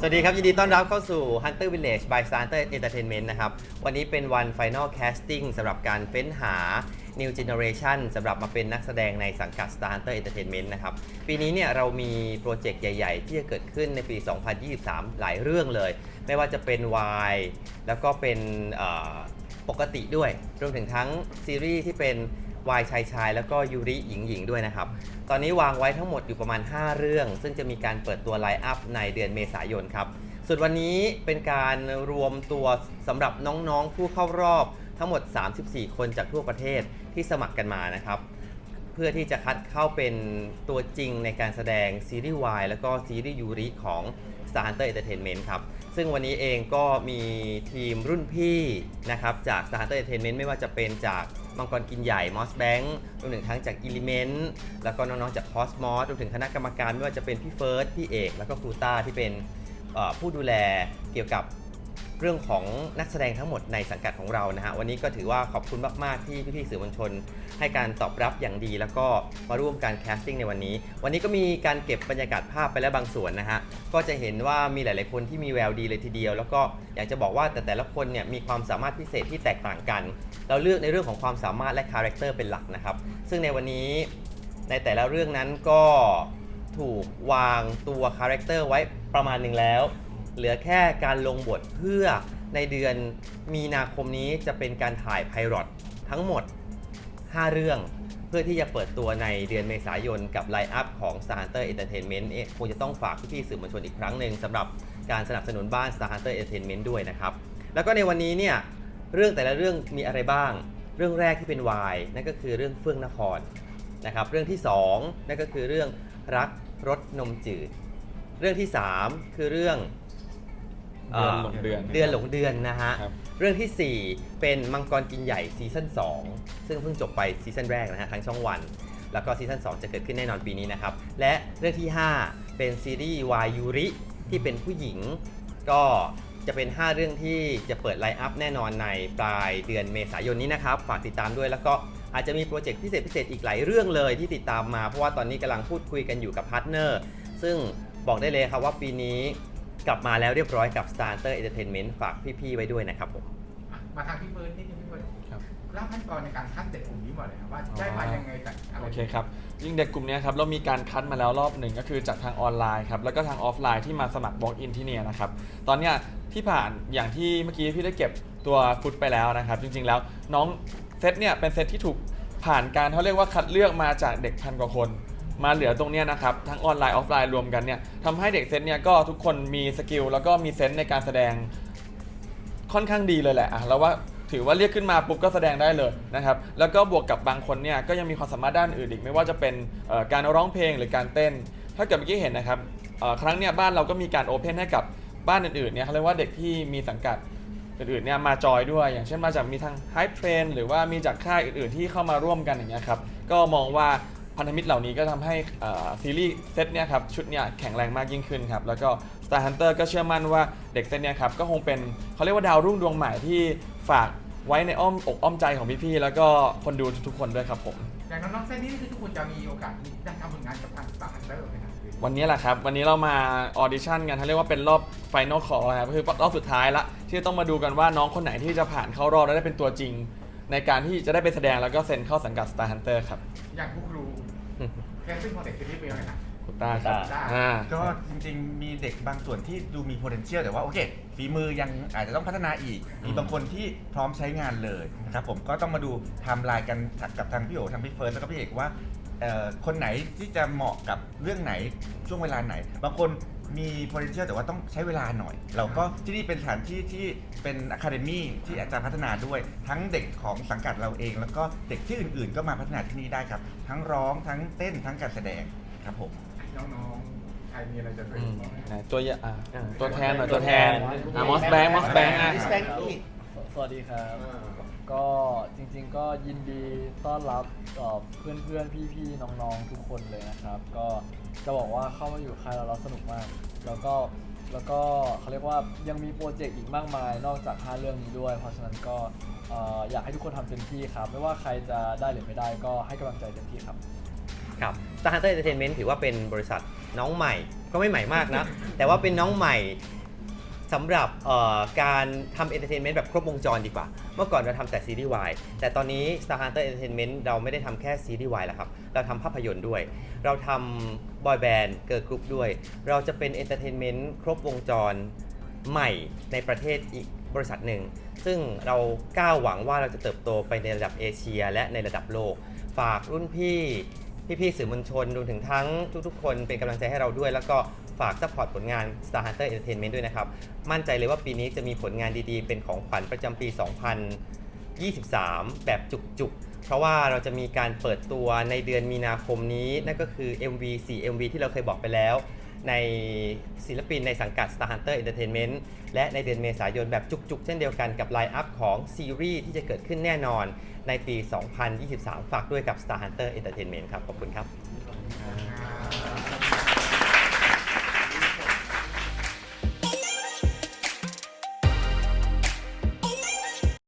สวัสดีครับ ยินดีต้อนรับเข้าสู่ Hunter Village by Starter Entertainment นะครับ วันนี้เป็นวัน Final Casting สำหรับการเฟ้นหา New Generation สำหรับมาเป็นนักแสดงในสังกัด Starter Entertainment นะครับ ปีนี้เนี่ยเรามีโปรเจกต์ใหญ่ ๆ ที่จะเกิดขึ้นในปี 2023 หลายเรื่องเลย ไม่ว่าจะเป็น Y แล้วก็เป็นปกติด้วย รวมถึงทั้งซีรีส์ที่เป็น วายชายชายแล้วก็ยูริหญิงหญิงด้วยนะครับ ตอนนี้วางไว้ทั้งหมดอยู่ประมาณ 5 เรื่อง ซึ่งจะมีการเปิดตัวไลน์อัพในเดือนเมษายนครับ ส่วนวันนี้เป็นการรวมตัวสำหรับน้องๆผู้เข้ารอบทั้งหมด 34 คนจากทั่วประเทศที่สมัครกันมานะครับ เพื่อที่จะคัดเข้าเป็นตัวจริงในการแสดงซีรีส์วายแล้วก็ซีรีส์ยูริของ Star Hunter Entertainment ครับซึ่งวันนี้เองก็มีทีมรุ่นพี่นะครับจาก Star Hunter Entertainment ไม่ว่าจะเป็นจาก มังกรกินใหญ่มอสแบงค์รวมถึงทั้งจากอิเลเมนต์แล้วก็น้องๆจากคอสมอสรวมถึงคณะกรรมการไม่ว่าจะเป็นพี่เฟิร์สพี่เอก แล้วก็ครูต้าที่เป็นผู้ดูแลเกี่ยวกับ เรื่องของนักแสดงทั้งหมดในสังกัดของเรานะฮะวันนี้ก็ถือว่าขอบคุณมากๆที่พี่ๆสื่อมวลชน ให้การตอบรับอย่างดี แล้วก็มาร่วมการแคสติ้งในวันนี้ วันนี้ก็มีการเก็บบรรยากาศภาพไปแล้วบางส่วนนะฮะก็จะเห็นว่ามีหลายๆคนที่มีแววดีเลยทีเดียว แล้วก็อยากจะบอกว่าแต่แต่ละคนเนี่ยมีความสามารถพิเศษที่แตกต่างกัน เราเลือกในเรื่องของความสามารถและคาแรคเตอร์เป็นหลักนะครับซึ่งในวันนี้ในแต่ละเรื่องนั้นก็ถูกวางตัวคาแรคเตอร์ไว้ประมาณหนึ่งแล้ว เหลือแค่การลงบทเพื่อในเดือนมีนาคมนี้จะเป็นการถ่ายไพรอตทั้งหมด 5 เรื่อง เพื่อที่จะเปิดตัวในเดือนเมษายนกับไลน์อัพของ Star Hunter Entertainment เอ๊ะคงจะต้องฝากพี่ๆสื่อมวลชนอีกครั้งหนึ่งสำหรับการสนับสนุนบ้าน Star Hunter Entertainment ด้วยนะครับ แล้วก็ในวันนี้เนี่ยเรื่องแต่ละเรื่องมีอะไรบ้าง เรื่องแรกที่เป็นวายนั่นก็คือเรื่องเฟื่องนครนะครับเรื่องที่สองนั่นก็คือเรื่องรักรสนมจืด เรื่องที่สามคือเรื่อง เดือนหลงเดือนเดือนหลงเดือนนะฮะ ครับ เรื่องทีสี่ 4 เป็นมังกรกินใหญ่ซีซั่น2ซึ่งเพิ่งจบไปซีซั่นแรกนะฮะทางช่องวัน แล้วก็ซีซั่น2 จะเกิดขึ้นแน่นอนปีนี้นะครับ และเรื่องที่ 5 เป็นซีรีส์วายยูริที่เป็นผู้หญิง ก็จะเป็น 5 เรื่องที่จะเปิดไลน์อัพแน่นอนในปลายเดือนเมษายนนี้นะครับ ฝากติดตามด้วยแล้วก็อาจจะมีโปรเจกต์พิเศษพิเศษอีกหลายเรื่องเลยที่ติดตามมาเพราะว่าตอนนี้กำลังพูดคุยกันอยู่กับพาร์ทเนอร์ซึ่งบอกได้เลยครับว่าปีนี้ กลับมาแล้วเรียบร้อยกับ Star Hunter Entertainment ฝากพี่ ๆ ไว้ด้วยนะครับผม อะมาทางพี่เฟิร์สนิดนึงพี่เฟิร์สครับ เล่าขั้นตอนในการคัดเด็กกลุ่มนี้หมดเลยครับว่าได้มายังไงจากอะไร โอเคครับยิ่งเด็กกลุ่มเนี้ยครับเรามีการคัดมาแล้วรอบหนึ่งก็คือจากทางออนไลน์ครับแล้วก็ทางออฟไลน์ที่มาสมัคร walk in ที่เนี่ยนะครับตอนเนี้ยที่ผ่านอย่างที่เมื่อกี้พี่ได้เก็บตัวฟุตไปแล้วนะครับจริงๆแล้วน้องเซตเนี่ยเป็นเซตที่ถูกผ่านการเขาเรียกว่าคัดเลือกมาจากเด็กพันกว่าคน มาเหลือตรงเนี้ยนะครับทั้งออนไลน์ออฟไลน์รวมกันเนี่ยทำให้เด็กเซตเนี่ยก็ทุกคนมีสกิลแล้วก็มีเซนส์ในการแสดงค่อนข้างดีเลยแหละอะแล้วว่าถือว่าเรียกขึ้นมาปุ๊บก็แสดงได้เลยนะครับแล้วก็บวกกับบางคนเนี่ยก็ยังมีความสามารถด้านอื่นอีกไม่ว่าจะเป็นเอ่อการร้องเพลงหรือการเต้น ถ้าเกิดเมื่อกี้เห็นนะครับเอ่อครั้งเนี้ยบ้านเราก็มีการโอเพนให้กับบ้านอื่นๆเนี่ยเขาเรียกว่าเด็กที่มีสังกัดอื่นๆเนี่ยมาจอยด้วย อย่างเช่นมาจากมีทาง Hype Train หรือว่ามีจากค่ายอื่นๆที่เข้ามาร่วมกันอย่างเงี้ยครับก็มองว่า พันธมิตรเหล่านี้ก็ทำให้เอ่อซีรีส์เซตเนี่ยครับชุดเนี่ยแข็งแรงมากยิ่งขึ้นครับแล้วก็ Star Hunter ก็เชื่อมั่นว่าเด็กเซตเนี่ยครับก็คงเป็นเขาเรียกว่าดาวรุ่งดวงใหม่ที่ฝากไว้ในอ้อมอกอ้อมใจของพี่ๆแล้วก็คนดูทุกๆคนด้วยครับผม อย่างน้องๆเส้นนี้คือทุกคนจะมีโอกาสได้ทำผลงานกับทางสตาร์ฮันเตอร์ไหมครับวันนี้แหละครับ วันนี้เรามาออดิชั่นกันเขาเรียกว่าเป็นรอบไฟนอลคอร์ครับก็คือรอบสุดท้ายละ ที่ต้องมาดูกันว่าน้องคนไหนที่จะผ่านเข้ารอบและได้เป็นตัวจริง ในการที่จะได้ไปแสดงแล้วก็เซ็นเข้าสังกัด Star Hunter ครับ อย่างผู้ครู แคสติ้งของเด็กคนนี้เป็นยังไงนะคุณต้าครับ ได้อ่า ก็จริงๆ มีเด็กบางส่วนที่ดูมี potential แต่ว่าโอเคฝีมือยังอาจจะต้องพัฒนาอีก มีบางคนที่พร้อมใช้งานเลยนะครับผมก็ต้องมาดูไทม์ไลน์กันกับทางพี่โอทางพี่เฟิร์สแล้วก็พี่เอกว่าเอ่อคนไหนที่จะเหมาะกับเรื่องไหนช่วงเวลาไหน บางคน มี potential แต่ว่าต้องใช้เวลาหน่อย เราก็ที่นี่เป็นสถานที่ที่เป็นอะคาเดมี่ที่อาจารย์พัฒนาด้วย ทั้งเด็กของสังกัดเราเอง แล้วก็เด็กที่อื่นๆ ก็มาพัฒนาที่นี่ได้ครับ ทั้งร้องทั้งเต้นทั้งการแสดงครับผม น้องๆใครมีอะไรจะเสริอืมมบ้างไหมไหนตัวอยอะตัวแทนหน่อยตัวแทนอะมอสแบงค์มอสแบงค์อะ สวัสดีครับ ก็จริงๆก็ยินดีต้อนรับเอ่อเพื่อนๆพี่ๆน้องๆทุกคนเลยนะครับ ก็จะบอกว่าเข้ามาอยู่ค่ายเราแล้วสนุกมาก แล้วก็แล้วก็เขาเรียกว่ายังมีโปรเจกต์อีกมากมาย นอกจาก5เรื่องนี้ด้วย เพราะฉะนั้นก็เอ่ออยากให้ทุกคนทำเต็มที่ครับ ไม่ว่าใครจะได้หรือไม่ได้ก็ให้กำลังใจเต็มที่ครับ ครับ Star Hunter Entertainment ถือว่าเป็นบริษัทน้องใหม่ ก็ไม่ใหม่มากนะ แต่ว่าเป็นน้องใหม่ สำหรับการทำเอนเตอร์เทนเมนต์แบบครบวงจรดีกว่า เมื่อก่อนเราทำแต่ซีรีส์วายแต่ตอนนี้ Star Hunter Entertainment เราไม่ได้ทำแค่ซีรีส์วายแล้วครับ เราทำภาพยนตร์ด้วย เราทำบอยแบนด์เกิร์ลกรุ๊ปด้วย เราจะเป็นเอนเตอร์เทนเมนต์ครบวงจรใหม่ในประเทศอีกบริษัทหนึ่ง ซึ่งเราก้าวหวังว่าเราจะเติบโตไปในระดับเอเชีย และในระดับโลก ฝากรุ่นพี่พี่ๆสื่อมวลชนรวมถึงทั้งทุกๆ คนเป็นกำลังใจให้เราด้วย แล้วก็ ฝากซัพพอร์ตผลงาน Star Hunter Entertainment ด้วยนะครับ มั่นใจเลยว่าปีนี้จะมีผลงานดีๆ เป็นของขวัญประจำปี 2023 แบบจุกๆ เพราะว่าเราจะมีการเปิดตัวในเดือนมีนาคมนี้ นั่นก็คือ MV 4 MV ที่เราเคยบอกไปแล้ว ในศิลปินในสังกัด Star Hunter Entertainment และในเดือนเมษายนแบบจุกๆ เช่นเดียวกันกับไลน์อัพของซีรีส์ที่จะเกิดขึ้นแน่นอนในปี 2023 ฝากด้วยกับ Star Hunter Entertainment ครับ ขอบคุณครับ